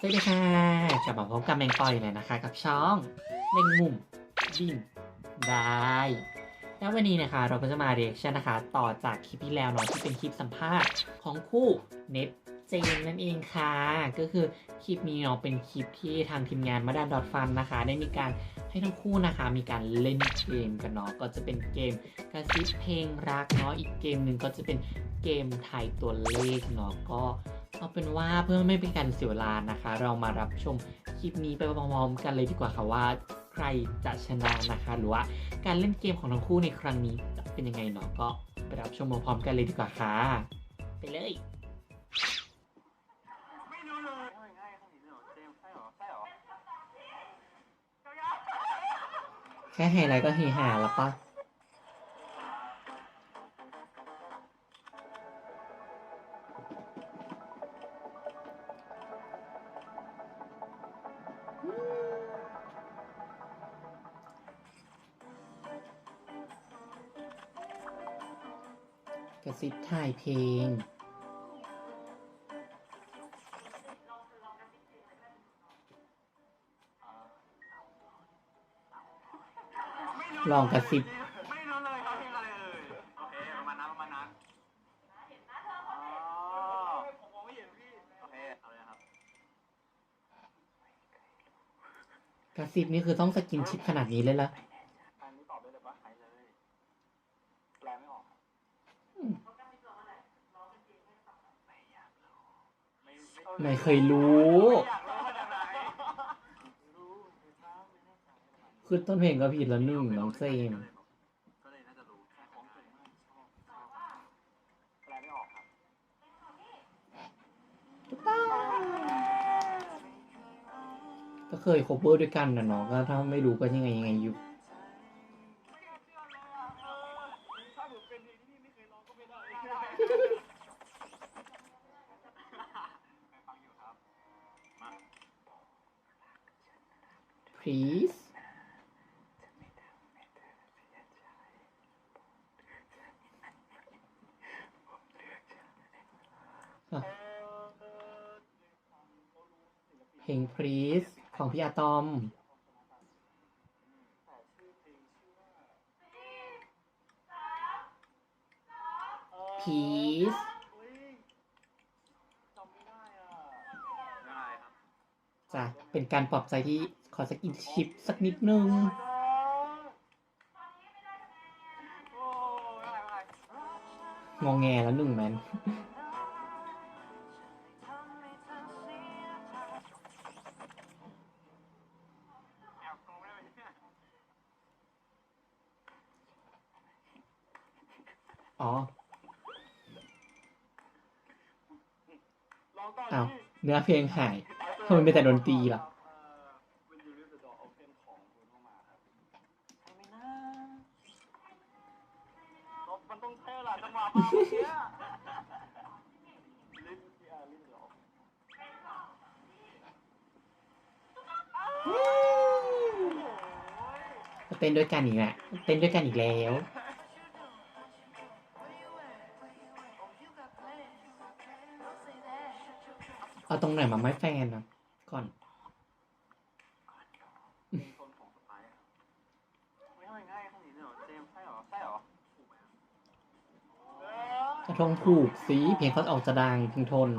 สวัสดีค่ะกลับมาพบกับแมงปอยเลยนะคะ กับช่องแมงมุมบินได้ แล้ววันนี้นะคะเราก็จะมาเรียกชันนะคะ ต่อจากคลิปที่แล้วเนาะที่เป็นคลิปสัมภาษณ์ของคู่เน็ตเจนนั่นเองค่ะ ก็คือคลิปนี้เนาะเป็นคลิปที่ทางทีมงานมาดามดอทฟันนะคะ ได้มีการให้ทั้งคู่นะคะมีการเล่นเกมกันเนาะก็จะเป็นเกมกระซิบเพลงรักเนาะอีกเกมหนึ่งก็จะเป็นเกมไทายตัวเลขเนาะก็ เอาเป็นว่าเพื่อไม่เป็นการเสียเวลานะคะ เรามารับชมคลิปนี้ไปพร้อมๆกันเลยดีกว่าค่ะว่าใครจะชนะนะคะ หรือว่าการเล่นเกมของทั้งคู่ในครั้งนี้จะเป็นยังไงเนาะก็ไปรับชมพร้อมๆกันเลยดีกว่าค่ะ ไปเลยไม่เลยง่ายๆขนาดนี้เลยเหรอเจมส์ใช่เหรอใช่เหรอแค่ไฮไลท์ก็เฮฮาแล้วปะายเพลง ลองกระซิบไม่รู้เลยเขาเพลงอะไรเอ่ยโอเคประมาณนั้นประมาณนั้นอ๋อผมมองไม่เห็นพี่โอเคเอาเลยครับกระซิบนี่คือต้องสกินชิปขนาดนี้เลยละ อันนี้ตอบได้เลยปะใครเลยแปลไม่ออกครับ อืม ไม่ไม่ ไม่เคยรู้ ไม่อยากรู้ขนาดไหนรู้ไม่ทราบไม่แน่ใจประ มาณนี้คือต้นเพลงก็ผิดแล้วหนึ่งน้องเจมก็เลยน่าจะรู้แค่ของเก่งมากชอบชอบแปลไม่ออกครับก็เบเวอร์ด้วยกันนะเนาะก็ถ้าไม่รู้ก็ยังไงยังไงอยู่ ถ้าผมเป็นเพลงที่พี่ไม่เคยร้องก็ไม่ได้ไปฟังอยู่ครับ มา please อะเพ ลง please ของพี่อาตอม please จ้ะเป็นการปลอบใจที่ขอสกินชิปสักนิดนึงงองแงแล้วหนึ่งแมน อ๋อลองก่อนอ้าวพี่เนื้อเพลงหายทำไมมีแต่ดนตรีล่ะเอ่อ When you leave the door open ของ Bruno Mars ครับใช่ไหมนะรถมันต้องเท่ล่ะจังหวะมาเมื่อกี้ลิ้นอ่าลิ้นเหรอเต้นด้วยกันอีกแล้วเต้นด้วยกันอีกแล้ว ตรงไหนมาไม่แฟนนะก่อนเป็นคนของสไปร์ครับไม่ทำไมง่ายขนาดนี้เลยเหรอเจมส์ใช่เหรอใช่เหรอถูกไหมครับเออกระทงถูกสีเพลงเขาออกจะดังพึงทน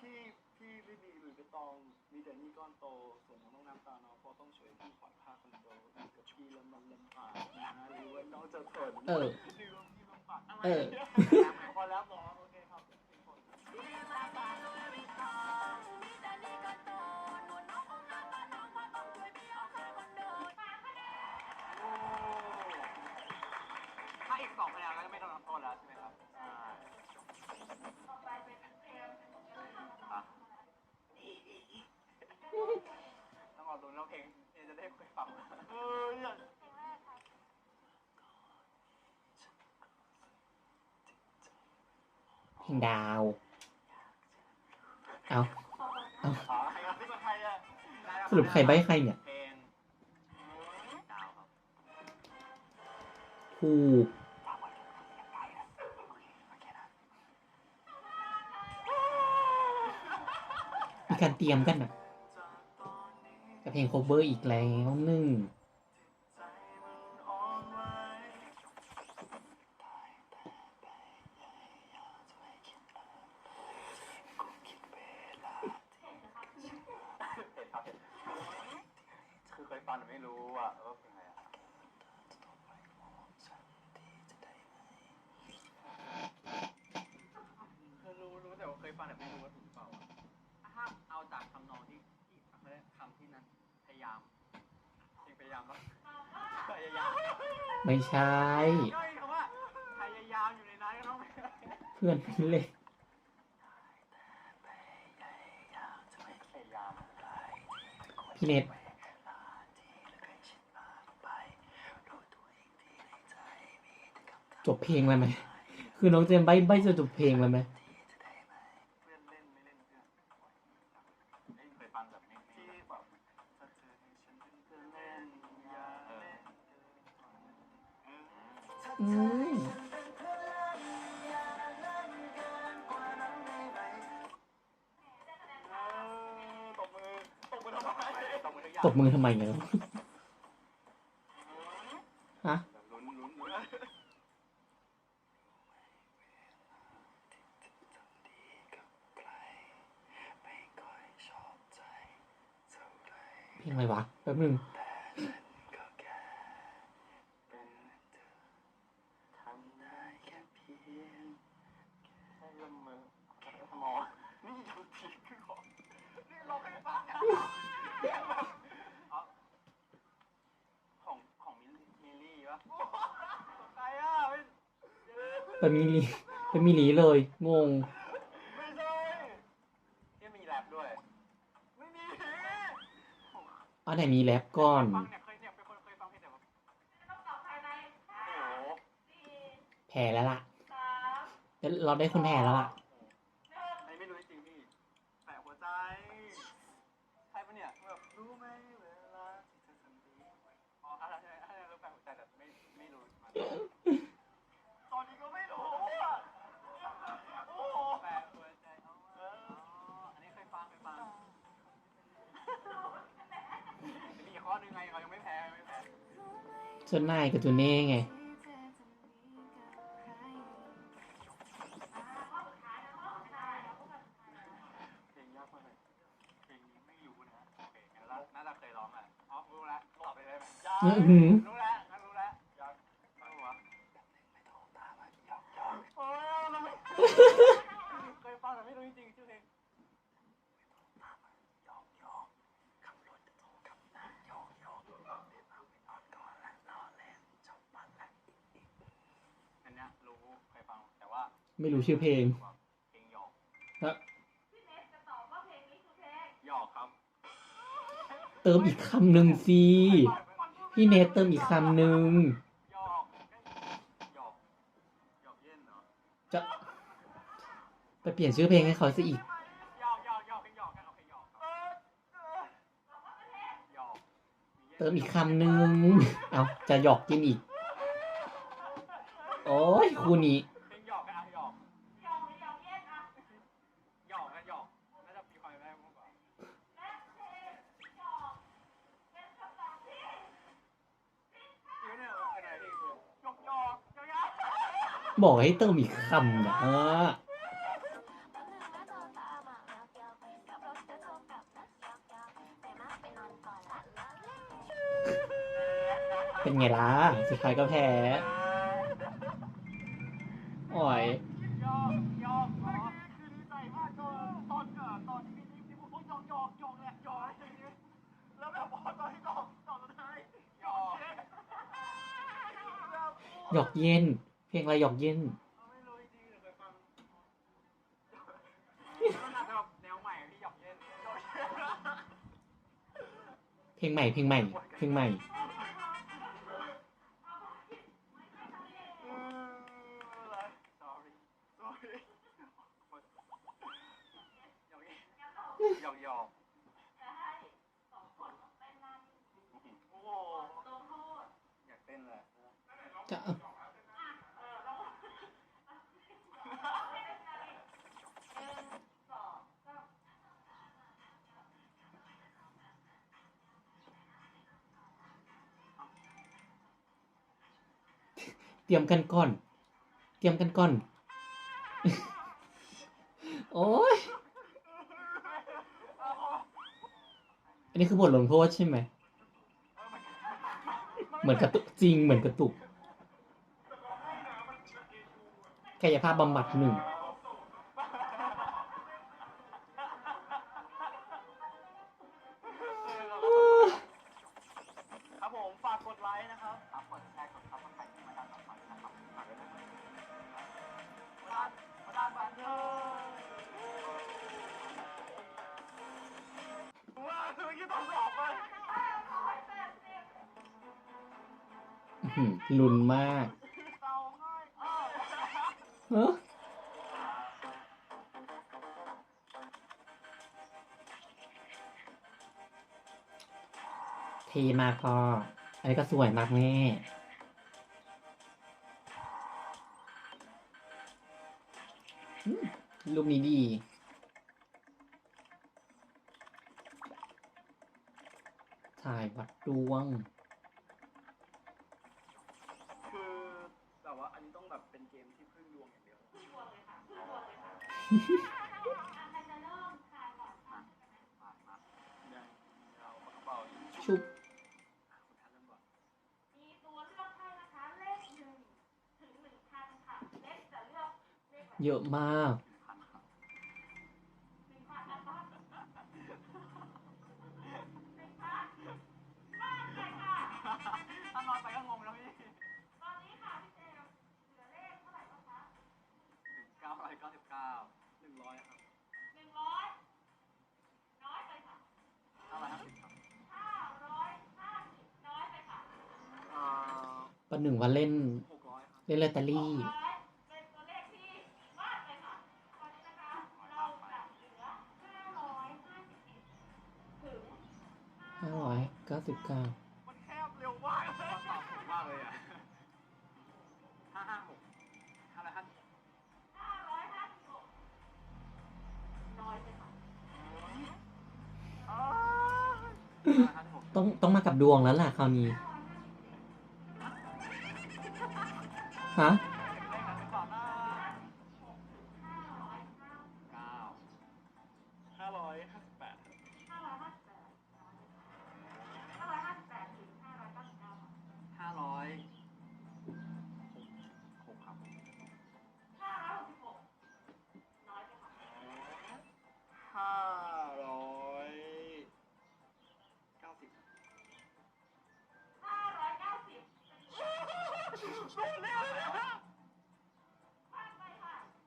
พี่พี่ไม่มีหลุยส์วิตตอง มีแต่หนี่ก้อนโตส่วนน้องต้องน้ำตาน้องเพราะต้องช่วยพี่ผ่อนค่าคอนโดอยู่กับพี่แล้วมันลำบากนะหรือว่าน้องจะทนเออ เออ พอแล้วหมอโอเคครับโอ้ถ้าอีกสองคะแนนก็ไม่ต้องรับโทษแล้วใช่ไหมครับใช่อะต้องรอดูน้องเพลงเนี่ยจะได้คุยฟังเออเนี่ย ดาว เอาเอาสรุปใครใบใครเนี่ยถูกมีการเตรียมกันนะกับเพลงโคเวอร์อีกแล้วหนึ่ง ไม่ใช่ก็มีคำว่าพยายามอยู่ในนั้นก็ต้องเพื่อนไม่เล่นพี่เน็ตจบเพลงแล้วไหมคือน้องเจมส์ใบใบจะจบเพลงแล้วไหม มือทำไมเนี่ยฮะเพลงอะไรวะแป๊บนึง ทำได้แค่เพียงแค่ละเมอแค่มองนี่อยู่ทีคือของนี่เราเคยฟังอะเอาของของมิลลี่มิลลี่ปะใครอะไม่ เป็นมิลีเป็นมิลีเลย งง ไม่ใช่ที่มีแรปด้วย ไม่มีอันไหนมีแรปก่อน ฟังเนี่ยเคยเนี่ยเป็นคนเคยฟังเพลงแต่ว่าโอ้โหแพ้แล้วล่ะเดี๋ยวเราได้คนแพ้แล้วล่ะ อันนี้ไม่รู้จริงๆพี่แปะหัวใจ ใช่ปะเนี่ยแบบรู้ไหมเวลาที่เธอทำดีอ๋ออะไรอะไรอะไรแปะหัวใจแต่ไม่ไม่รู้มันตอนนี้ก็ไม่รู้อะโอ้โหแปะหัวใจเอาเอออันนี้เคยฟังเคยฟังมี อีกข้อหนึงไงเรายังไม่แพ้ยังไม่แพ้ส่วนนายกับจูเน่ไง เพลงยากมากเลยเพลงนี้ไม่รู้นะโอเคงั้นเราน่าจะเคยร้องอะอ๋อรู้แล้วตอบไปได้ไหมยากอื้อหือ รู้แล้วงั้นรู้แล้วยากฟังหัวไม่ต้องตามอะยากยากโอ้ยเราไม่เคยฟังแต่ไม่รู้จริงๆชื่อเพลงอันเนี้ยรู้เคยฟังแต่ว่า ไม่รู้ชื่อเพลงเพลงหยอกแล้วหยอกครับเติมอีกคำหนึ่งสิพี่เนทเติมอีกคำหนึ่งหยอกหยอกหยอกเย็นเหรอจะไปเปลี่ยนชื่อเพลงให้เขาซะอีกหยอกหยอกหยอกเพลงหยอกกันเอาเพลงหยอกครับหยอกเติมอีกคำหนึ่งเอาจะหยอกกินอีกโอ้ยคู่นี้ เพลงหยอกกันอะหยอกหยอกกันหยอกน่าจะมีความได้มากกว่าเดี๋ยวเนี่ยอะไรที่คือหยอกหยอกหยอกหยอก บอกให้เติมอีกคำนะเป็นไงล่ะ สุดท้ายก็แพ้อ่อยหยอกหยอกหยอกคือดีใจมากตอนตอนเอ่อตอนที่ที่ที่พูดหยอกหยอกหยอกแหละหยอกอะไรอย่างเงี้ยแล้วแบบพอตอน ที่ตอบตอบสุดท้ายหยอกหยอกเย็นเพลงอะไรหยอกเย็นไม่รู้จริงๆเคยฟังมันอาจจะแบบแนวใหม่ที่หยอกเย็นหยอกเย็น เพลงใหม่เพลงใหม่เพลงใหม่ เตรียมกันก่อน เตรียมกันก่อน โอ้ย อันนี้คือบทลงโทษใช่ไหม เหมือนกระตุกจริงเหมือนกระตุกกายภาพบำบัดหนึ่ง ลุนมากเออเทมากพอ อันนี้ก็สวยมากแม่ลูกนี้ดี ถ่ายวัดดวง ชุบเยอะมาก หนึ่งวันเล่น เล่นลอตเตอรี่ห้าร้อยเก้าสิบเก้ามันแคบเร็วมากเลยอะห้าห้าหกห้าร้อยห้าสิบหกน้อยไปค่ะต้องต้องมากับดวงแล้วล่ะคราวนี้ Huh?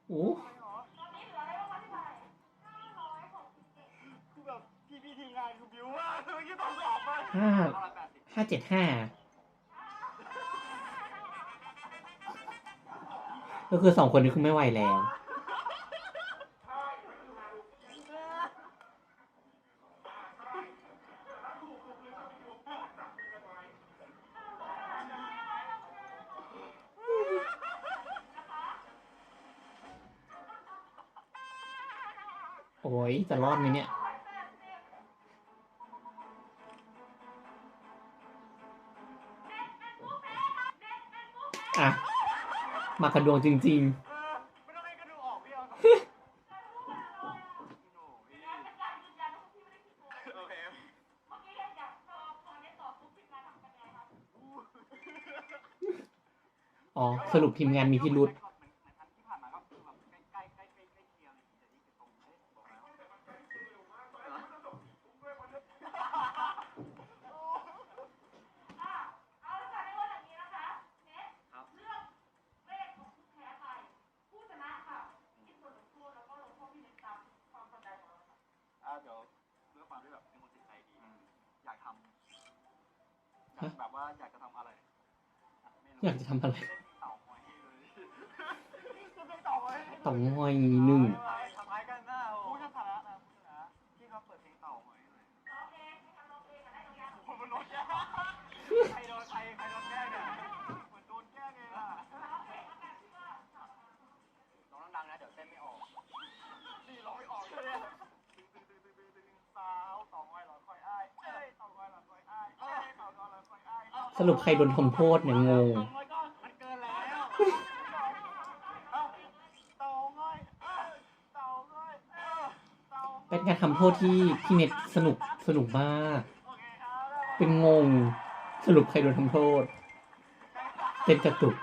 โอ้คือแบบพี่พี่ทีมงานคือบิวว่าเมื่อกี้ต้องสอบไปห้าห้าเจ็ดห้าก็คือสองคนนี้คือไม่ไหวแล้ว จะรอดไหมเนี่ย อะ มากระดวงจริง ๆอ๋อ สรุปทีมงานมีพิรุษ อยากจะทำอะไรต่องหอยหนึ่ง รุปใครโดนทมโทษเนี่ยงงเป็นการทำโทษที่พี่เน็ตสนุกสนุกมาก เป็นงง สรุปใครโดนทำโทษ เป็นกระตุก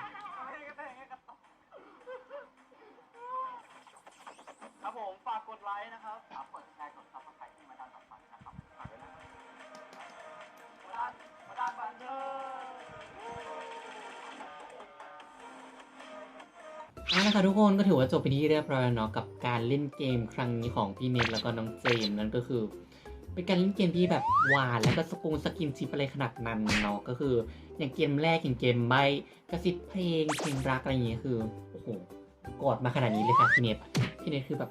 กคนก็ถือว่าจบไปที่เรียบร้อยแล้วเนาะกับการเล่นเกมครั้งนี้ของพี่เน็ตแล้วก็น้องเจมส์นั่นก็คือ เป็นการเล่นเกมที่แบบหวานแล้วก็สกุงสกินชิปอะไรขนาดนั้นเนาะก็คืออย่างเกมแรกอย่างเกมใบกระซิบเพลงเพลงรักอะไรอย่างเงี้ยคือโอ้โหกอดมาขนาดนี้เลยค่ะพี่เน็ตพี่เน็ตคือแบบ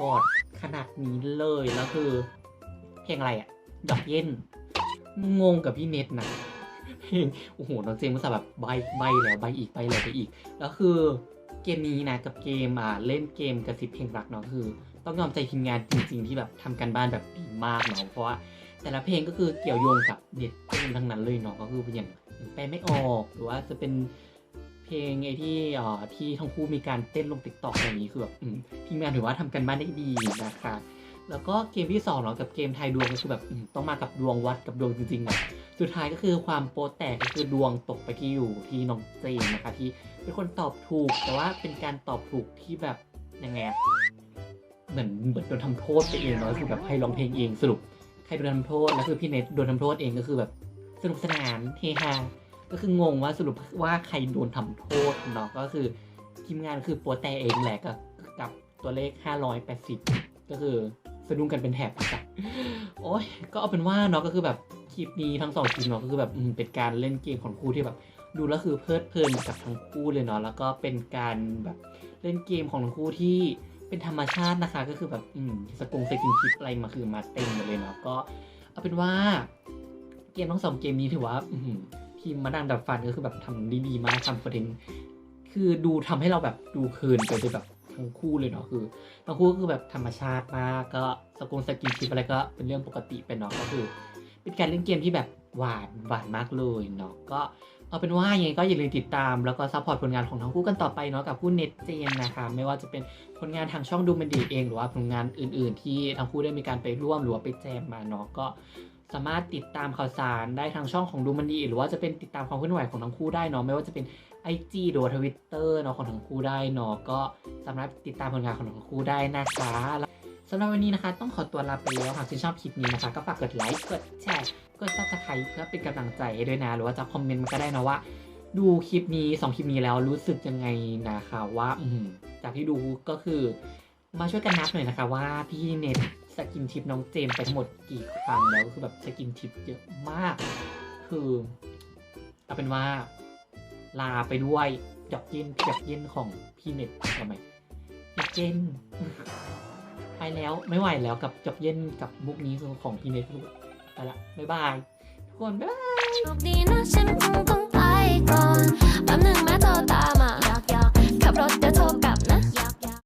กอดขนาดนี้เลยแล้วคือเพลงอะไรอะดอกเย็นงงกับพี่เน็ตนะเพลงโอ้โหน้องเจมส์ก็สาแบบใบใบแล้วใบอีกใบแล้วไปอีกแล้วคือ เกมนี้นะกับเกมอ่าเล่นเกมกระซิบเพลงรักเนาะคือ ต้องยอมใจทีมงานจริงๆที่แบบทำกันบ้านแบบดีมากเนาะเพราะว่าแต่ละเพลงก็คือเกี่ยวโยงกับเด็ดเพลงทั้งนั้นเลยเนาะก็คืออย่างแปลไม่ออกหรือว่าจะเป็นเพลงไอ้ที่อ่อที่ทั้งคู่มีการเต้นลงติ๊กต็อกอะไรอย่างนี้คือแบบทีมงานถือว่าทำกันบ้านได้ดีนะคะแล้วก็เกมที่สองเนาะกับเกมไทยดวงก็คือแบบต้องมากับดวงวัดกับดวงจริงๆอะ สุดท้ายก็คือความโป๊แตกก็คือดวงตกไปที่อยู่ที่น้องเจมส์นะคะที่เป็นคนตอบถูก แต่ว่าเป็นการตอบถูกที่แบบยังไงเหมือนเหมือนโดนทำโทษไปเองเนาะคือแบบให้ร้องเพลงเองสรุปใครโดนทำโทษแล้วคือพี่เน็ตโดนทำโทษเองก็คือแบบสนุกสนานเฮฮาก็คืองงว่าสรุปว่าใครโดนทำโทษเนาะก็คือทีมงานคือโป๊แตกเองแหละกับกับตัวเลข 580 ก็คือสะดุ้งกันเป็นแถบจ้ะโอ้ยก็เอาเป็นว่าเนาะก็คือแบบ คลิปนี้ทั้งสองคลิปเนาะก็คือแบบอืมเป็นการเล่นเกมของคู่ที่แบบ ดูแล้วคือเพลิดเพลินกับทั้งคู่เลยเนาะแล้วก็เป็นการแบบเล่นเกมของทั้งคู่ที่เป็นธรรมชาตินะคะ ก็คือแบบอืมสกงสกินคลิปอะไรมาคือมาเต็มหมดเลยเนาะก็เอาเป็นว่าเกมทั้งสองเกมนี้ถือว่าอืทีมมาดามดับฟันก็คือแบบทำด้ดีมากทำคอนเทนต์คือดูทำให้เราแบบดูเพลินไปเลยแบบทั้งคู่เลยเนาะคือทั้งคู่ก็คือแบบธรรมชาติมากก็สกงสกินคลิปอะไรก็เป็นเรื่องปกติไปเนาะก็คือ เป็นการเล่นเกมที่แบบหวานหวานมากเลยเนาะก็เอาเป็นว่ายังไงก็อย่าลืมติดตาม แล้วก็ซัพพอร์ตผลงานของทั้งคู่กันต่อไปเนาะกับคู่เน็ตเจนนะคะไม่ว่าจะเป็นผลงานทางช่องดูมันดีเอง หรือว่าผลงานอื่น ๆ ที่ทั้งคู่ได้มีการไปร่วมหรือว่าไปแจมมาเนาะก็สามารถติดตามข่าวสารได้ทางช่องของดูมันดี หรือว่าจะเป็นติดตามความเคลื่อนไหวของทั้งคู่ได้เนาะไม่ว่าจะเป็น IG หรือทวิตเตอร์เนาะของทั้งคู่ได้เนาะก็สามารถติดตามผลงานของทั้งคู่ได้นะคะ สำหรับวันนี้นะคะ ต้องขอตัวลาไปแล้วหากชื่นชอบคลิปนี้นะคะ ก็ฝากกดไลค์กดแชร์กดซับสไครต์เพื่อเป็นกำลังใจให้ด้วยนะ หรือว่าจะคอมเมนต์มาก็ได้นะว่า ดูคลิปนี้ 2 คลิปนี้แล้วรู้สึกยังไงนะคะว่าอืจากที่ดูก็คือมาช่วยกันนับหน่อยนะคะว่าพี่เน็ตสกินทิปน้องเจมไปทั้งหมดกี่ครั้งแล้วก็คือแบบสกินทิปเยอะมาก คือเอาเป็นว่าลาไปด้วยดอกเย็นดอกเย็นของพี่เน็ตทำไมดอกเย็น ไปแล้ว ไม่ไหวแล้วกับจบเย็นกับมุกนี้คือของพีเนทไปละบ๊ายบายทุกคนบ๊ายบายโชคดีนะฉันคงต้องไปก่อนแป๊บหนึ่งแม่โทรตามมาอยากอยากขับรถจะโทรกลับนะ